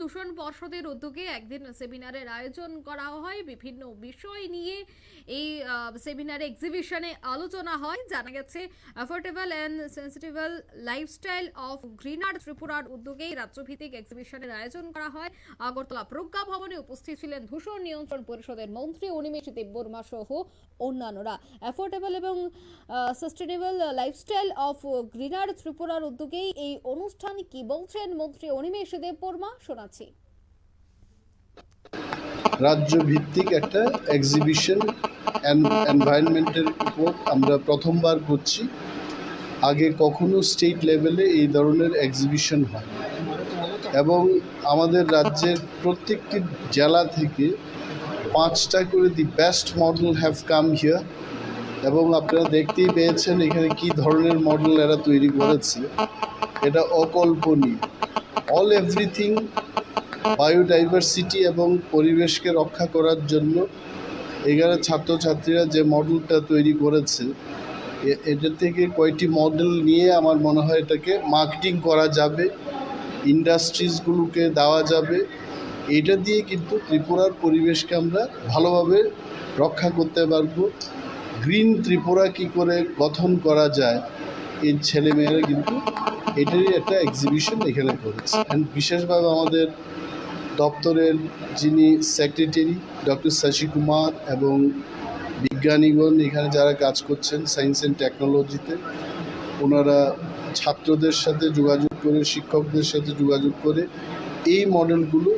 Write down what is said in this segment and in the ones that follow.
দূষণ পর্ষদের উদ্যোগে একদিন সেমিনারের আয়োজন করা হয়। বিভিন্ন বিষয় নিয়ে এই সেমিনারে এক্সিবিশনে আলোচনা হয়। জানা গেছে affordable and sensitive lifestyle of greener ত্রিপুরার উদ্যোগে রাজ্যভিত্তিক এক্সিবিশনের আয়োজন করা হয়। আগরতলা প্রজ্ঞা ভবনে উপস্থিত ছিলেন দূষণ নিয়ন্ত্রণ পরিষদের মন্ত্রী অনিমেষ দেববর্মা সহ অন্যান্যরা। অ্যাফোর্ডেবল এবং সাস্টেনেবল লাইফস্টাইল অফ গ্রিনার ত্রিপুরার উদ্যোগেই এই অনুষ্ঠান কি বলছেন মন্ত্রী অনিমেষ দেববর্মা? শোনাচ্ছি রাজ্য ভিত্তিক একটা এক্সিবিশন এনভায়রনমেন্টের উপর আমরা প্রথমবার করছি। আগে কখনো স্টেট লেভেলে এই ধরনের এক্সিবিশন হয়। এবং আমাদের রাজ্যের প্রত্যেকটি জেলা থেকে পাঁচটা করে the best model have come here এবং আপনারা দেখতেই পেয়েছেন এখানে কি ধরনের মডেল এরা তৈরি করেছে। এটা অকল্পনীয়। অল এভরিথিং বায়োডাইভার্সিটি এবং পরিবেশকে রক্ষা করার জন্য এখানে ছাত্রছাত্রীরা যে মডেলটা তৈরি করেছে এটা থেকে কয়টি মডেল নিয়ে আমার মনে হয় এটাকে মার্কেটিং করা যাবে ইন্ডাস্ট্রিজগুলোকে দেওয়া যাবে। এটা দিয়ে কিন্তু ত্রিপুরার পরিবেশকে আমরা ভালোভাবে রক্ষা করতে পারব। গ্রিন ত্রিপুরা কি করে গঠন করা যায় এই ছেলেমেয়েরা কিন্তু এটারই একটা এক্সিবিশন এখানে করেছে। অ্যান্ড বিশেষভাবে আমাদের দপ্তরের যিনি সেক্রেটারি ডক্টর শশী কুমার এবং বিজ্ঞানীগণ এখানে যারা কাজ করছেন সায়েন্স অ্যান্ড টেকনোলজিতে ওনারা ছাত্রদের সাথে যোগাযোগ করে, শিক্ষকদের সাথে যোগাযোগ করে এই মডেলগুলো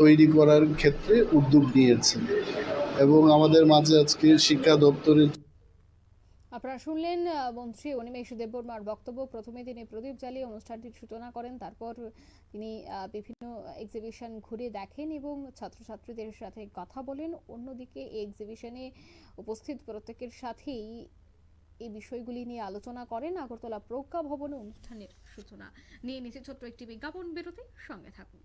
তৈরি করার ক্ষেত্রে উদ্যোগ নিয়েছেন। এবং আমাদের মাঝে আজকে শিক্ষা দপ্তরের আপনারা শুনলেন মন্ত্রী অনিমেষ দেববর্মার বক্তব্য। প্রথমে তিনি প্রদীপ জ্বালিয়ে অনুষ্ঠানটির সূচনা করেন। তারপর তিনি বিভিন্ন এক্সিবিশন ঘুরে দেখেন এবং ছাত্রছাত্রীদের সাথে কথা বলেন। অন্যদিকে এই এক্সিবিশনে উপস্থিত প্রত্যেকের সাথেই এই বিষয়গুলি নিয়ে আলোচনা করেন। আগরতলা প্রজ্ঞা ভবনে অনুষ্ঠানের সূচনা। নিয়ে নিচে ছোট্ট একটি বিজ্ঞাপন বিরতি সঙ্গে থাকুন।